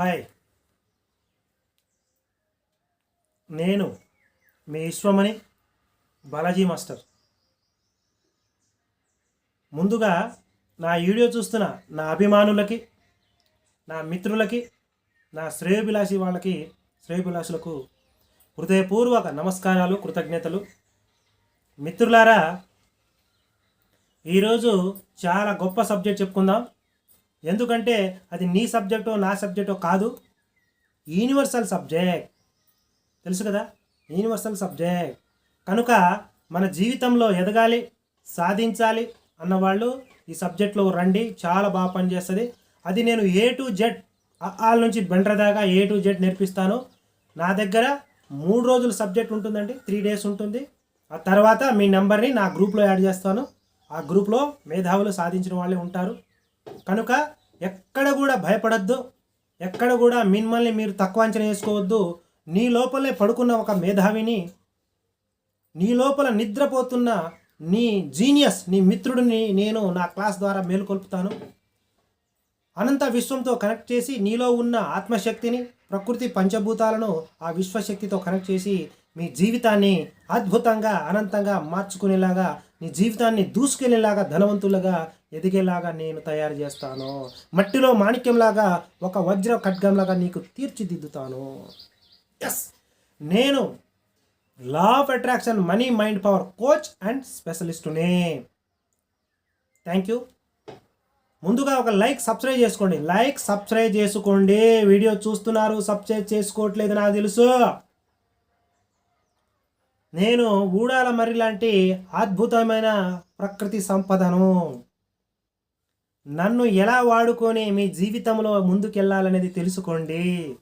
Hi. నేను మీ Vishwamani Balaji master. ముందుగా నా వీడియో చూస్తున్న నా అభిమానులకి నా మిత్రులకి నా శ్రేయోభిలాషి వాళ్ళకి శ్రేయోభిలాషులకు హృదయపూర్వక నమస్కారాలు కృతజ్ఞతలు. మిత్రులారా ఈరోజు చాలా గొప్ప సబ్జెక్ట్ చెప్పుకుందాం. ఎందుకంటే అది నీ సబ్జెక్టో నా సబ్జెక్టో కాదు. Universal subject. తెలుసు కదా? Universal subject. కనుక మన జీవితంలో ఎదగాలి సాధించాలి అన్నవాళ్ళు ఈ సబ్జెక్ట్లో రండి చాలా బాగా పనిచేస్తుంది. అది నేను ఏ టు జెడ్ ఆల్ నుంచి బెండ్ర దాకా ఏ టు జెడ్ నేర్పిస్తాను. నా దగ్గర మూడు రోజుల సబ్జెక్ట్ ఉంటుందండి త్రీ డేస్ ఉంటుంది. ఆ తర్వాత మీ నెంబర్ని నా గ్రూప్లో యాడ్ చేస్తాను. ఆ గ్రూప్లో మేధావులు సాధించిన వాళ్ళే ఉంటారు. కనుక ఎక్కడ కూడా భయపడద్దు ఎక్కడ కూడా మిమ్మల్ని మీరు తక్కువ అంచనా వేసుకోవద్దు. నీ లోపలే పడుకున్న ఒక మేధావిని నీ లోపల నిద్రపోతున్న నీ జీనియస్ నీ మిత్రుడిని నేను నా క్లాస్ ద్వారా మేలుకొల్పుతాను అనంత విశ్వంతో కనెక్ట్ చేసి నీలో ఉన్న ఆత్మశక్తిని ప్రకృతి పంచభూతాలను ఆ విశ్వశక్తితో కనెక్ట్ చేసి మీ జీవితాన్ని అద్భుతంగా అనంతంగా మార్చుకునేలాగా నీ జీవితాన్ని దూసుకెళ్ళేలాగా ధనవంతులుగా ఎదిగేలాగా నేను తయారు చేస్తాను. మట్టిలో మాణిక్యంలాగా ఒక వజ్ర ఖడ్గంలాగా నీకు తీర్చిదిద్దుతాను. ఎస్ నేను law of attraction money mind power coach and స్పెషలిస్టునే thank you ముందుగా ఒక లైక్ సబ్స్క్రైబ్ చేసుకోండి. లైక్ సబ్స్క్రైబ్ చేసుకోండి. వీడియో చూస్తున్నారు సబ్స్క్రైబ్ చేసుకోవట్లేదు నాకు తెలుసు. నేను ఊడాల మరి లాంటి అద్భుతమైన ప్రకృతి సంపదను. నన్ను ఎలా వాడుకొని మీ జీవితంలో ముందుకెళ్ళాలనేది తెలుసుకోండి.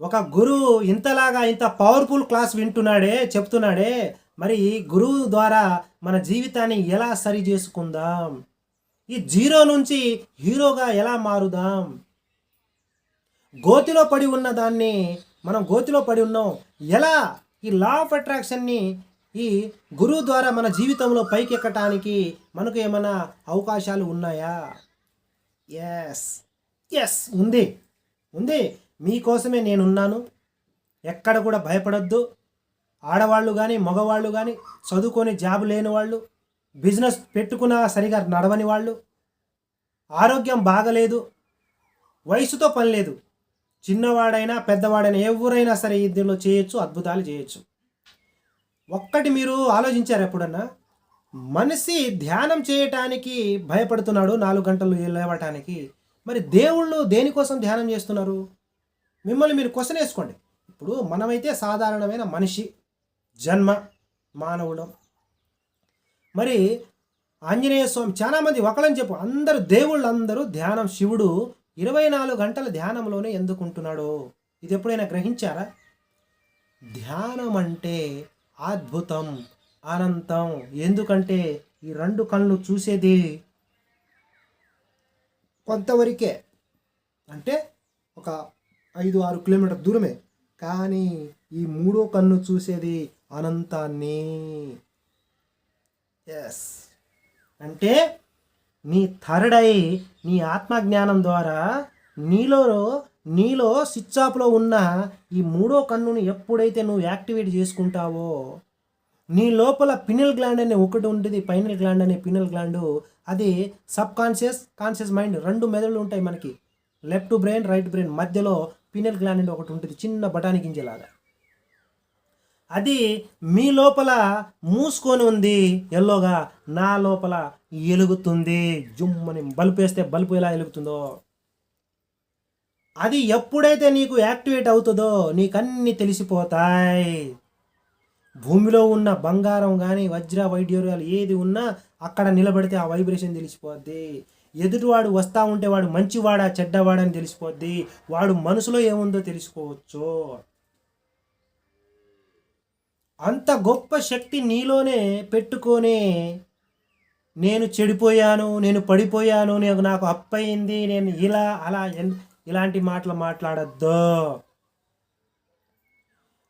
ఒక గురువు ఇంతలాగా ఇంత పవర్ఫుల్ క్లాస్ వింటున్నాడే చెప్తున్నాడే మరి ఈ గురువు ద్వారా మన జీవితాన్ని ఎలా సరి చేసుకుందాం? ఈ జీరో నుంచి హీరోగా ఎలా మారుదాం? గోతిలో పడి ఉన్న దాన్ని మనం గోతిలో పడి ఉన్నాం. ఎలా ఈ లా ఆఫ్ అట్రాక్షన్ని ఈ గురువు ద్వారా మన జీవితంలో పైకి ఎక్కటానికి మనకు ఏమైనా అవకాశాలు ఉన్నాయా? ఎస్ ఎస్ ఉంది. ఉంది. మీకోసమే నేనున్నాను. ఎక్కడ కూడా భయపడొద్దు. ఆడవాళ్ళు కానీ మగవాళ్ళు కానీ చదువుకొని జాబ్ లేని వాళ్ళు బిజినెస్ పెట్టుకున్నా సరిగా నడవని వాళ్ళు ఆరోగ్యం బాగలేదు వయసుతో పని లేదు. చిన్నవాడైనా పెద్దవాడైనా ఎవరైనా సరే దీనిలో చేయొచ్చు అద్భుతాలు చేయొచ్చు. ఒక్కటి మీరు ఆలోచించారు ఎప్పుడన్నా? మనిషి ధ్యానం చేయటానికి భయపడుతున్నాడు నాలుగు గంటలు లేవటానికి. మరి దేవుళ్ళు దేనికోసం ధ్యానం చేస్తున్నారు? మిమ్మల్ని మీరు క్వశ్చన్ వేసుకోండి. ఇప్పుడు మనమైతే సాధారణమైన మనిషి జన్మ మానవుడు మరి ఆంజనేయ స్వామి చాలామంది ఒకళ్ళని చెప్పు అందరూ దేవుళ్ళు అందరూ ధ్యానం శివుడు ఇరవై నాలుగు గంటల ధ్యానంలోనే ఎందుకుంటున్నాడు? ఇది ఎప్పుడైనా గ్రహించారా? ధ్యానం అంటే అద్భుతం అనంతం. ఎందుకంటే ఈ రెండు కళ్ళు చూసేది కొంతవరకే. అంటే ఒక ఐదు ఆరు కిలోమీటర్ దూరమే. కానీ ఈ మూడో కన్ను చూసేది అనంతాన్ని. ఎస్ అంటే నీ థర్డ్ ఐ నీ ఆత్మజ్ఞానం ద్వారా నీలో నీలో స్విచ్ ఉన్న ఈ మూడో కన్నుని ఎప్పుడైతే నువ్వు యాక్టివేట్ చేసుకుంటావో నీ లోపల పినల్ గ్లాండ్ అనే ఒకటి ఉంటుంది. పైనల్ గ్లాండ్ అనే పినల్ గ్లాండ్. అది సబ్ కాన్షియస్ కాన్షియస్ మైండ్ రెండు మెదళ్ళు ఉంటాయి మనకి. లెఫ్ట్ బ్రెయిన్ రైట్ బ్రెయిన్ మధ్యలో పినల్ గ్లాండ్ అని ఒకటి ఉంటుంది. చిన్న బఠానీ గింజలాగా. అది మీ లోపల మూసుకొని ఉంది. ఎల్లోగా నా లోపల ఎలుగుతుంది. జుమ్మని బల్బు వేస్తే బల్బు ఎలా ఎలుగుతుందో. అది ఎప్పుడైతే నీకు యాక్టివేట్ అవుతుందో నీకన్నీ తెలిసిపోతాయి. భూమిలో ఉన్న బంగారం కానీ వజ్ర వైడ్యూర్యాలు ఏది ఉన్నా అక్కడ నిలబడితే ఆ వైబ్రేషన్ తెలిసిపోద్ది. ఎదుటివాడు వస్తూ ఉంటే వాడు మంచివాడా చెడ్డవాడని తెలిసిపోద్ది. వాడు మనసులో ఏముందో తెలుసుకోవచ్చు. అంత గొప్ప శక్తి నీలోనే పెట్టుకొని నేను చెడిపోయాను నేను పడిపోయాను నేను నాకు అప్పయింది నేను ఇలా అలా ఎన్- ఇలాంటి మాటలు మాట్లాడద్దు.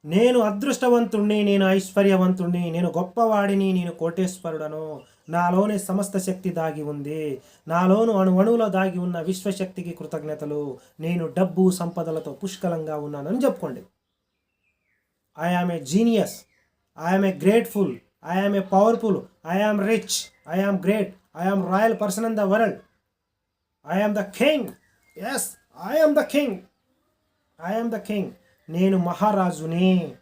నేను అదృష్టవంతుణ్ణి నేను ఐశ్వర్యవంతుణ్ణి నేను గొప్పవాడిని నేను కోటేశ్వరుడను. నాలోనే సమస్త శక్తి దాగి ఉంది. నాలోను అణు అణువులో దాగి ఉన్న విశ్వశక్తికి కృతజ్ఞతలు. నేను డబ్బు సంపదలతో పుష్కలంగా ఉన్నానని చెప్పుకోండి. I am a genius I'm am a grateful I am a powerful I rich I great I royal person in the world I am the king yes I am the king I am the king నేను మహారాజుని.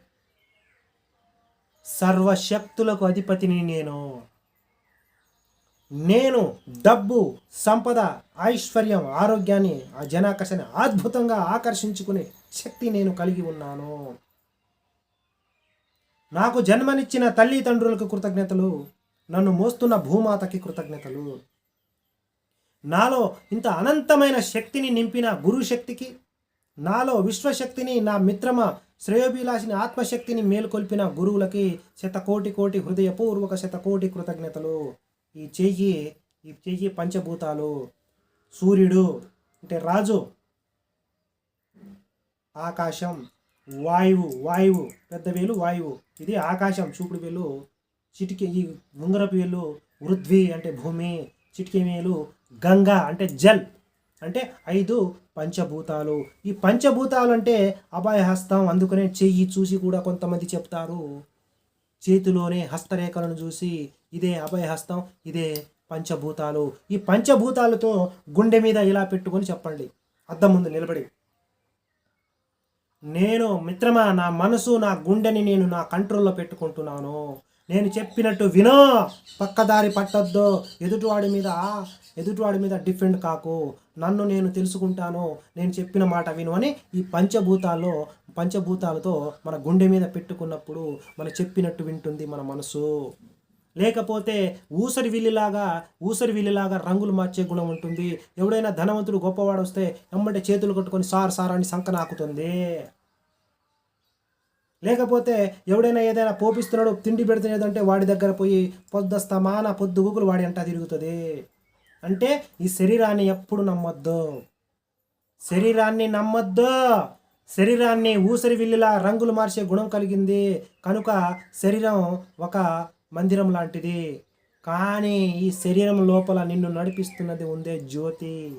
సర్వశక్తులకు అధిపతిని నేను. నేను డబ్బు సంపద ఐశ్వర్యం ఆరోగ్యాన్ని ఆ జనాకర్షణ అద్భుతంగా ఆకర్షించుకునే శక్తి నేను కలిగి ఉన్నాను. నాకు జన్మనిచ్చిన తల్లిదండ్రులకు కృతజ్ఞతలు నన్ను మోస్తున్న భూమాతకి కృతజ్ఞతలు. నాలో ఇంత అనంతమైన శక్తిని నింపిన గురు శక్తికి నాలో విశ్వశక్తిని నా మిత్రమ శ్రేయోభిలాషిని ఆత్మశక్తిని మేల్కొల్పిన గురువులకి శతకోటి కోటి హృదయపూర్వక శతకోటి కృతజ్ఞతలు. ఈ చెయ్యి ఈ చెయ్యి పంచభూతాలు. సూర్యుడు అంటే రాజు. ఆకాశం. వాయువు వాయువు పెద్ద వేలు వాయువు. ఇది ఆకాశం చూపుడు వేలు చిటికి ఈ ఉంగరపు వేలు వృద్వి అంటే భూమి చిటికి వేలు గంగా అంటే జల్. అంటే ఐదు పంచభూతాలు. ఈ పంచభూతాలు అంటే అభయహస్తం అందుకనే చెయ్యి చూసి కూడా కొంతమంది చెప్తారు. చేతిలోనే హస్తరేఖలను చూసి ఇదే అభయహస్తం ఇదే పంచభూతాలు. ఈ పంచభూతాలతో గుండె మీద ఇలా పెట్టుకొని చెప్పండి. అద్దం ముందు నిలబడి. నేను మిత్రమా నా మనసు నా గుండెని నేను నా కంట్రోల్లో పెట్టుకుంటున్నాను. నేను చెప్పినట్టు వినో. పక్కదారి పట్టొద్దు. ఎదుటివాడి మీద ఎదుటివాడి మీద డిఫెండ్ కాకు. నన్ను నేను తెలుసుకుంటాను. నేను చెప్పిన మాట విను అని ఈ పంచభూతాల్లో పంచభూతాలతో మన గుండె మీద పెట్టుకున్నప్పుడు మన చెప్పినట్టు వింటుంది మన మనసు. లేకపోతే ఊసరి విల్లిలాగా ఊసరి విల్లిలాగా రంగులు మార్చే గుణం ఉంటుంది. ఎవడైనా ధనవంతుడు గొప్పవాడు వస్తే ఎమ్మంటే చేతులు కట్టుకొని సార్ సార్ అని సంక నాకుతుంది లేకపోతే ఎవడైనా ఏదైనా పోపిస్తున్నాడు తిండి పెడుతున్నదంటే వాడి దగ్గర పోయి పొద్దుస్తమాన పొద్దు గుగులు వాడి అంట తిరుగుతుంది. అంటే ఈ శరీరాన్ని ఎప్పుడు నమ్మొద్దు. శరీరాన్ని నమ్మొద్దు. శరీరాన్ని ఊసరి విల్లిలా రంగులు మార్చే గుణం కలిగింది. కనుక శరీరం ఒక మందిరం లాంటిది. కానీ ఈ శరీరం లోపల నిన్ను నడిపిస్తున్నది ఉందే జ్యోతి.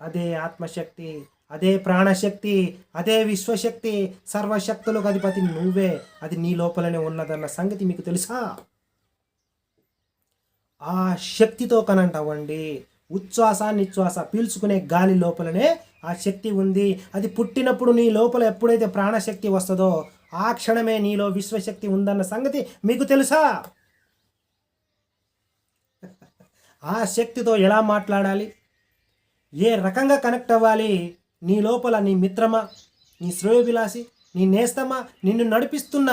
అదే ఆత్మశక్తి అదే ప్రాణశక్తి అదే విశ్వశక్తి. సర్వశక్తులకు అధిపతి నువ్వే. అది నీ లోపలనే ఉన్నదన్న సంగతి మీకు తెలుసా? ఆ శక్తితో కనంటవ్వండి. ఉచ్ఛ్వాస నిశ్వాస పీల్చుకునే గాలి లోపలనే ఆ శక్తి ఉంది. అది పుట్టినప్పుడు నీ లోపల ఎప్పుడైతే ప్రాణశక్తి వస్తుందో ఆ క్షణమే నీలో విశ్వశక్తి ఉందన్న సంగతి మీకు తెలుసా? ఆ శక్తితో ఎలా మాట్లాడాలి? ఏ రకంగా కనెక్ట్ అవ్వాలి? నీ లోపల నీ మిత్రమా? నీ శ్రేయోభిలాసి నీ నేస్తమా? నిన్ను నడిపిస్తున్న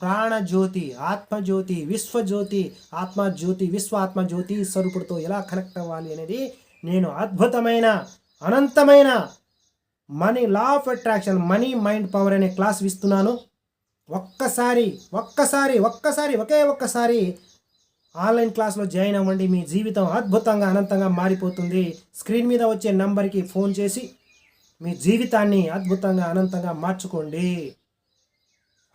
ప్రాణజ్యోతి ఆత్మజ్యోతి విశ్వజ్యోతి ఆత్మజ్యోతి విశ్వ ఆత్మజ్యోతి స్వరూపుడితో ఎలా కనెక్ట్ అవ్వాలి అనేది నేను అద్భుతమైన అనంతమైన money law of attraction money mind power అనే క్లాస్ ఇస్తున్నాను. ఒక్కసారి ఒక్కసారి ఒక్కసారి ఒకే ఒక్కసారి ఆన్లైన్ క్లాస్లో జాయిన్ అవ్వండి. మీ జీవితం అద్భుతంగా అనంతంగా మారిపోతుంది. స్క్రీన్ మీద వచ్చే నంబర్కి ఫోన్ చేసి మీ జీవితాన్ని అద్భుతంగా అనంతంగా మార్చుకోండి.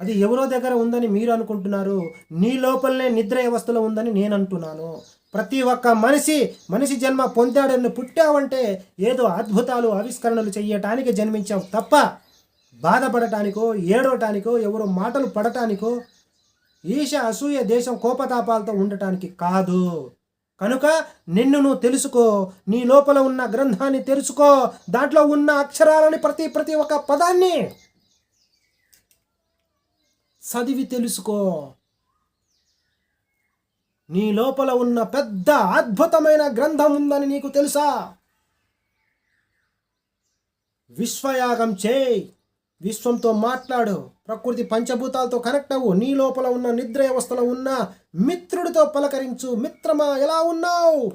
అది ఎవరో దగ్గర ఉందని మీరు అనుకుంటున్నారు. నీ లోపలనే నిద్ర వ్యవస్థలో ఉందని నేను అంటున్నాను. ప్రతి ఒక్క మనిషి మనిషి జన్మ పొందాడని పుట్టావంటే ఏదో అద్భుతాలు ఆవిష్కరణలు చెయ్యటానికి జన్మించావు తప్ప బాధపడటానికో ఏడవటానికో ఎవరో మాటలు పడటానికో ఈశ అసూయ దేశం కోపతాపాలతో ఉండటానికి కాదు. కనుక నిన్ను నువ్వు తెలుసుకో నీ లోపల ఉన్న గ్రంథాన్ని తెలుసుకో దాంట్లో ఉన్న అక్షరాలని ప్రతి ప్రతి ఒక్క పదాన్ని చదివి తెలుసుకో. నీ లోపల ఉన్న పెద్ద అద్భుతమైన గ్రంథం ఉందని నీకు తెలుసా? విశ్వయాగం చేయి. విశ్వంతో మాట్లాడు. ప్రకృతి పంచభూతాలతో కనెక్ట్ అవ్వు. నీ లోపల ఉన్న నిద్ర వ్యవస్థలో ఉన్న మిత్రుడితో పలకరించు. మిత్రమా ఎలా ఉన్నావు?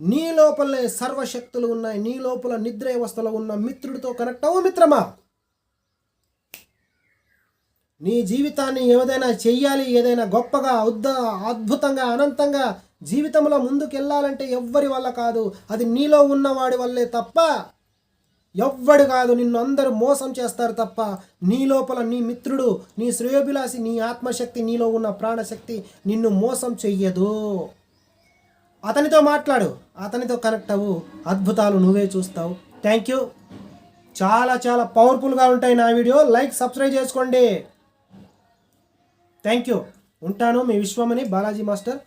నీ లోపలనే సర్వశక్తులు ఉన్నాయి. నీ లోపల నిద్ర వ్యవస్థలో ఉన్న మిత్రుడితో కనెక్ట్ అవ్వు మిత్రమా? నీ జీవితాన్ని ఏదైనా చెయ్యాలి ఏదైనా గొప్పగా ఉద్ద అద్భుతంగా అనంతంగా జీవితంలో ముందుకు వెళ్ళాలంటే ఎవ్వరి వల్ల కాదు. అది నీలో ఉన్నవాడి వల్లే తప్ప ఎవ్వడు కాదు. నిన్ను అందరూ మోసం చేస్తారు తప్ప నీ లోపల నీ మిత్రుడు నీ శ్రేయోభిలాషి నీ ఆత్మశక్తి నీలో ఉన్న ప్రాణశక్తి నిన్ను మోసం చెయ్యదు. అతనితో మాట్లాడు. అతనితో కనెక్ట్ అవ్వు. అద్భుతాలు నువ్వే చూస్తావు. థ్యాంక్ యూ చాలా చాలా పవర్ఫుల్గా ఉంటాయి నా వీడియో. లైక్ సబ్స్క్రైబ్ చేసుకోండి. థ్యాంక్ యూ ఉంటాను మీ విశ్వమని బాలాజీ మాస్టర్